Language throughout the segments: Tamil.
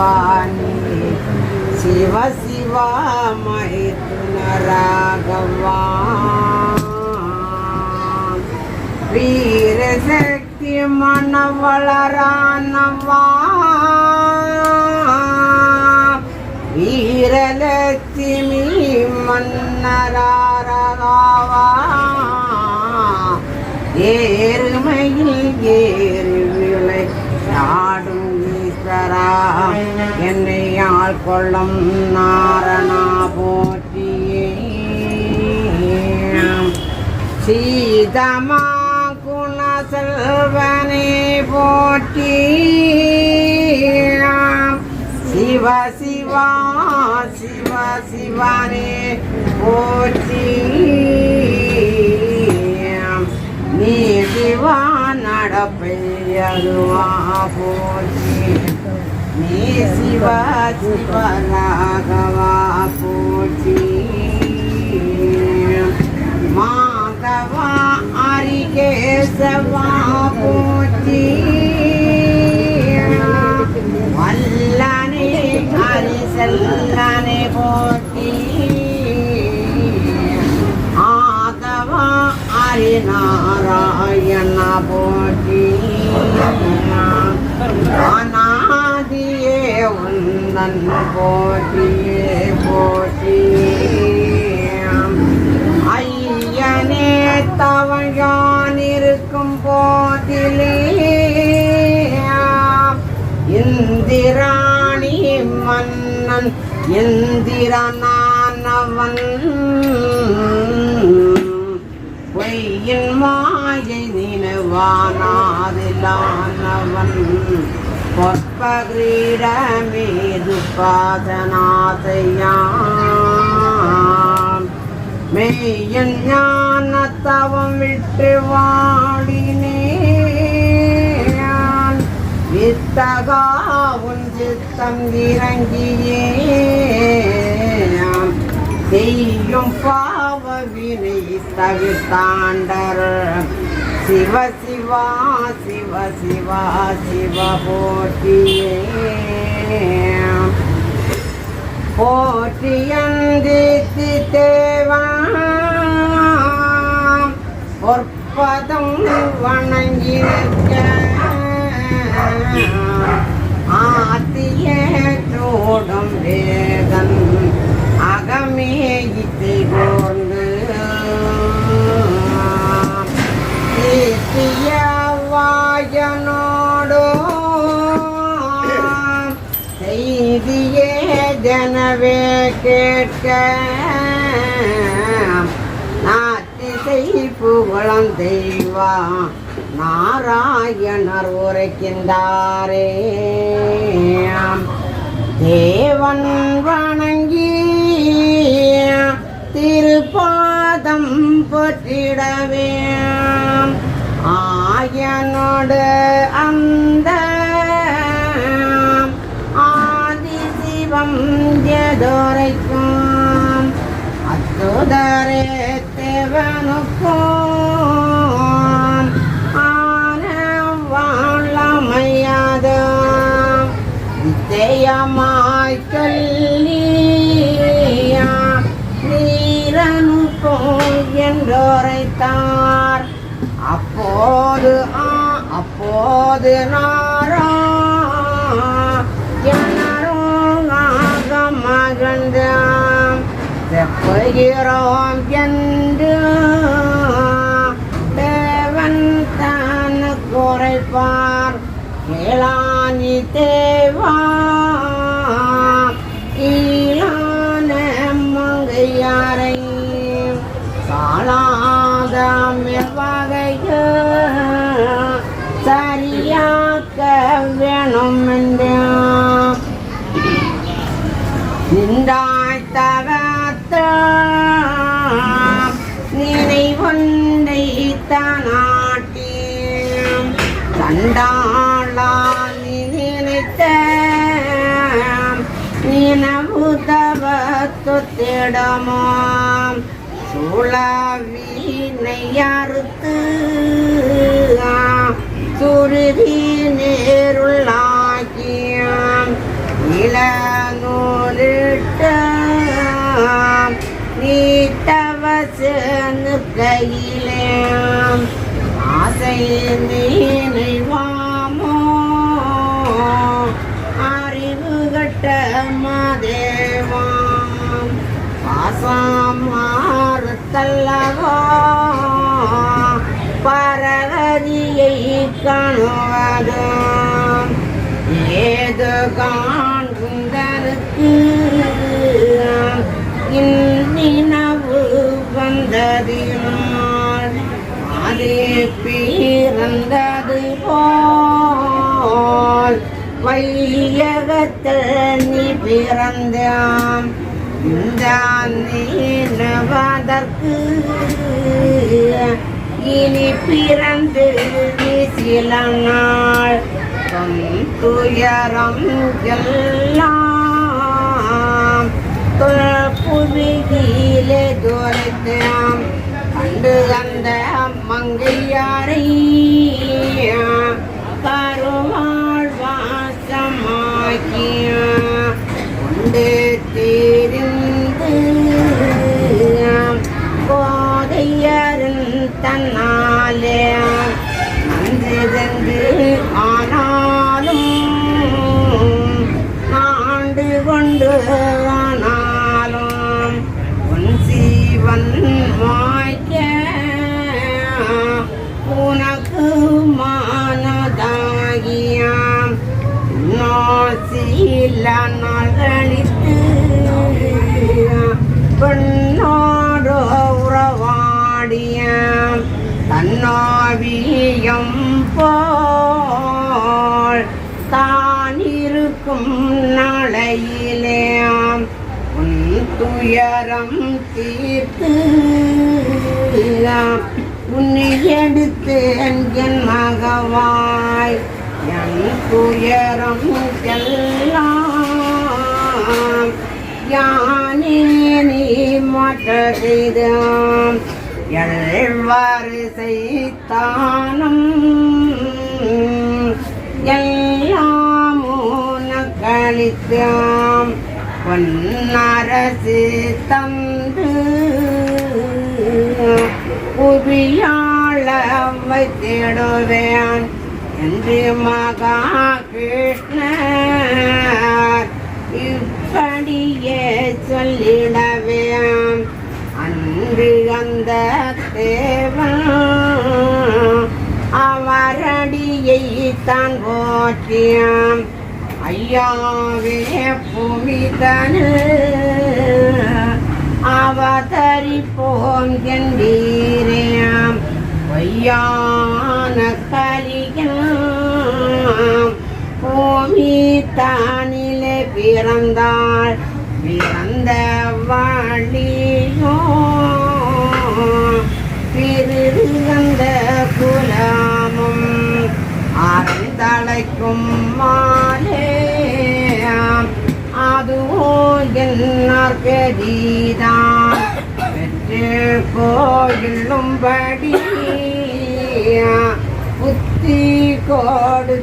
பூசிவானி சிவ சிவா மைத்துனராகவா வீரசக்தி மனவளரானவா வீரலட்சுமி மன்னராரகாவா ஏறுமையில் ஏறு விளை நாடும் ஈஸ்வரா என்னை ஆள் கொள்ளும் நாரணா போற்றியே. சீதமா குண செல்வனே போற்றி. சிவ சிவா சிவ சிவனே போற்றி. நீ சிவா நடப்பையதுவா போற்றி. நீ சிவ சிவ ராகவா போற்றி மாதவா அரிகேசவா போற்றி வல்லனே ஹரிசல்லனே ஹரிநாராயண போற்றி அநாதியே உந்தன் போற்றியே போற்றி ஐயனே தவழான் இருக்கும் போதிலே இந்திராணி மன்னன் இந்திரனானவன். பொய்யின் மாயை நினைவானாதிலானவன். பொற்பகிரீடமேது பாதநாதையான். மெய்யன் ஞான தவம் விட்டு வாடினேன். வித்தகா உன் சித்தம் இறங்கியே செய்யும் பா வினை தவிர்த்தாண்டர். சிவ சிவா சிவ சிவா சிவ போற்றியே. போற்றியந்தித்தி தேவா பொற்பதம் வணங்கி நிற்க ஆத்திய சோடும் வேதன் அகமே இத்தை போன ஜனவே கேட்க. நாத்திசை புகழம் தெய்வா நாராயணர் உரைக்கின்றாரே. தேவன் வணங்கி திருப்பாதம் பொற்றிடவே. ஆயனோடு அந்த எதோரைக்கும் அத்துதரே தேவனுக்கும் ஆன வாழமையாத நிச்சயமாய் சொல்லியா நீரனுக்கும் என்றோரைத்தார். அப்போது ஆ அப்போது நாரா மகந்தாம் செப்புகிறோம் என்று தேவன் தான் குறைப்பார் கேளானி தேவா தானாட்டேன் கண்டாளா நீ நினைத்த நினவு தவத்துத்திடமாம் சுழவினை அறுத்து சுருதி நேருள்ளாக்கியாம் இளநூலிட்ட நீட்டவசனு கையிலேம் ஆசை நினைவாமோ அறிவு கட்ட மாதேவாம் பாசம் மாறுத்தல்லவா பரகதியை காணுவதும் ஏது காண்குந்தனுக்கு உலகத்தில் நீ பிறந்தாம் இந்த நீனவதற்கு. இனி பிறந்து நீ சில நாள் துயரம் எல்லாம். புவியிலே துரைத்தாம் கண்டு அந்த மங்கையாரையாம் கொண்டு துயரம் தீர்த்து உன்னை எடுத்து என் மகவாய். என் துயரம் எல்லாம் யானே நீ மாற்ற செய்தாம். எழ்வரிசை செய்தானம் எல்லாமோ நக்களித்தாம். பொன்னரசு தந்து புவியாள வைத்திடுவேன் என்று மகா கிருஷ்ணர் இப்படியே சொல்லிடவேன். அன்று அந்த தேவன் அவரடியை தான் போற்றியான் ஐயாவே புமிதனில் அவதரிப்போம் என்பீரேம் பொய்யான கலியம் பூமி தானிலே பிறந்தாள் பிறந்த வாழியோ பிறந்த குலமும் அறந்தழைக்கும் மாலே அதுவோ என்னார்கதிதான் பெற்று கோயிலும்படி புத்தி கொடுத்தருளியாம்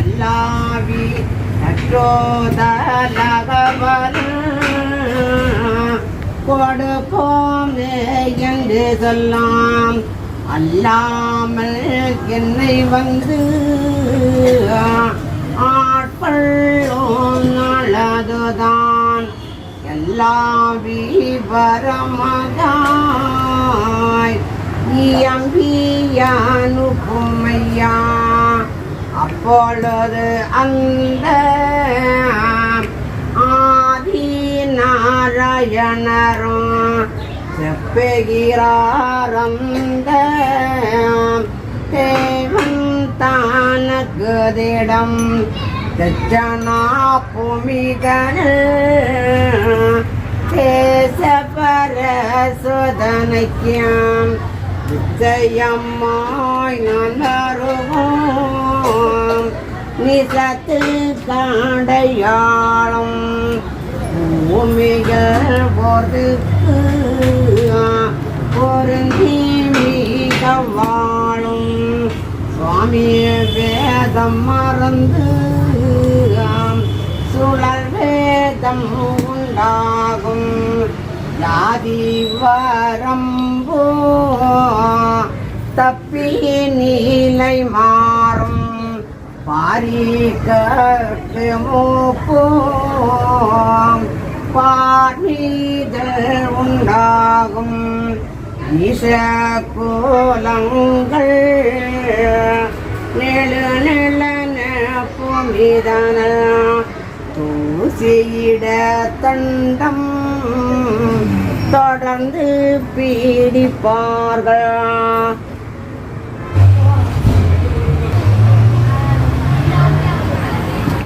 எல்லாவி நற்றோதலகவரும் கொடுப்போமே என்று சொல்லாம். அல்லாமல் என்னை வந்து ஆட்கள் நல்லதுதான் எல்லா விவரமதாய். அனுப்புமையா? அப்பொழுது அந்த ஆதி நாராயணரும் செப்புகிறாரந்த தேவன் தானகுதிடம் தச்சனா புமிதனில் தேசபர சுதனைக்கியம் நிச்சயமாய் நான் வருவோம் நிசத்து காடையாளும் பூமிகள் போர்த்துக்கு பொருந்தி மிக வாழும் சுவாமி வேதம் மறந்து சுழல் வேதம் உண்டாகும். ஜாதி வரம்போ தப்பி நீலை மாறும். பாரிக்கு மூப்போம். பார்மீதல் உண்டாகும். ஈச கோலங்கள் நெழு நெழன புமிதன. செய்யிட தண்டம். தொடர்ந்து பீடிப்பார்கள்.